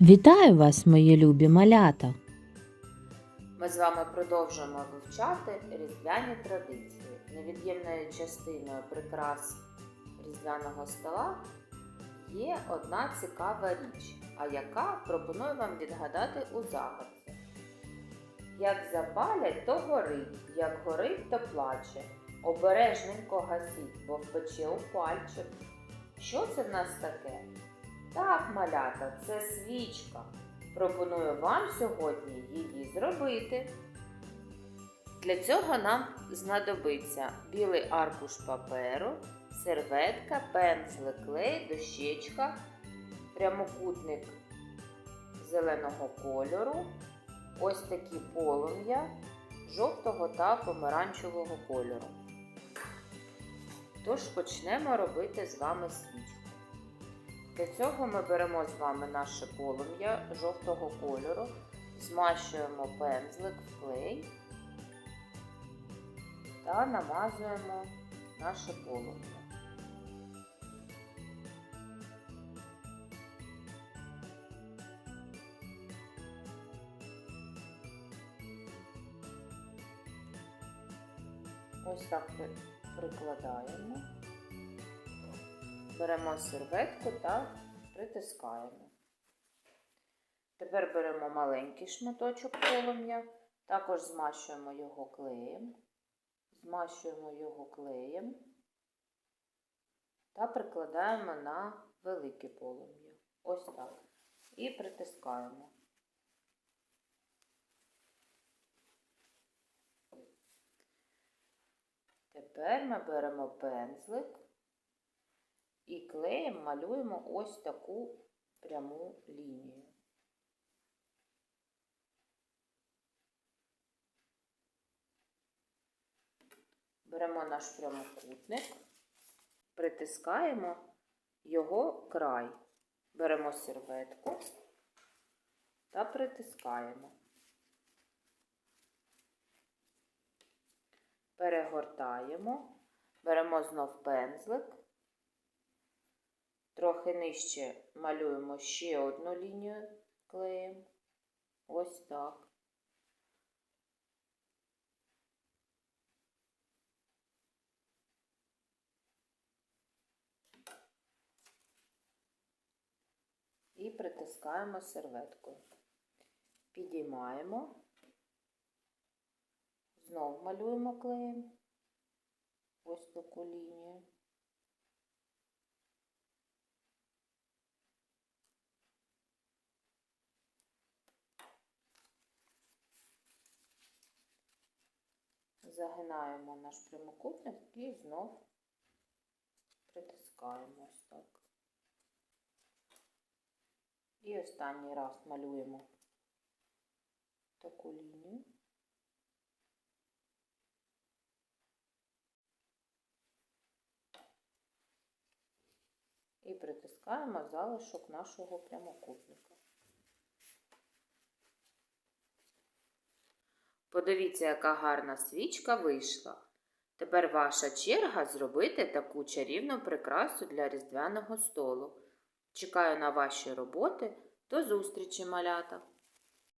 Вітаю вас, мої любі малята! Ми з вами продовжуємо вивчати різдвяні традиції. Невід'ємною частиною прикрас різдвяного стола є одна цікава річ, а яка пропоную вам відгадати у загадці. Як запалять, то горить, як горить, то плаче. Обережненько гасіть, бо впече у пальчик. Що це в нас таке? Так, малята, це свічка. Пропоную вам сьогодні її зробити. Для цього нам знадобиться білий аркуш паперу, серветка, пензлик, клей, дощечка, прямокутник зеленого кольору, ось такі полум'я жовтого та помаранчевого кольору. Тож почнемо робити з вами свічку. Для цього ми беремо з вами наше полум'я жовтого кольору, змащуємо пензлик в клей та намазуємо наше полум'я. Ось так прикладаємо. Беремо серветку та притискаємо. Тепер беремо маленький шматочок полум'я, також змащуємо його клеєм, змащуємо його клеєм та прикладаємо на велике полум'я. Ось так. І притискаємо. Тепер ми беремо пензлик і клеєм малюємо ось таку пряму лінію. Беремо наш прямокутник, притискаємо його край, беремо серветку та притискаємо. Перегортаємо, беремо знов пензлик. Трохи нижче малюємо ще одну лінію клеєм. Ось так. І притискаємо серветкою. Підіймаємо, знов малюємо клеєм. Ось таку лінію. Загинаємо наш прямокутник і знов притискаємо ось так. І останній раз малюємо таку лінію. І притискаємо залишок нашого прямокутника. Подивіться, яка гарна свічка вийшла. Тепер ваша черга зробити таку чарівну прикрасу для різдвяного столу. Чекаю на ваші роботи. До зустрічі, малята!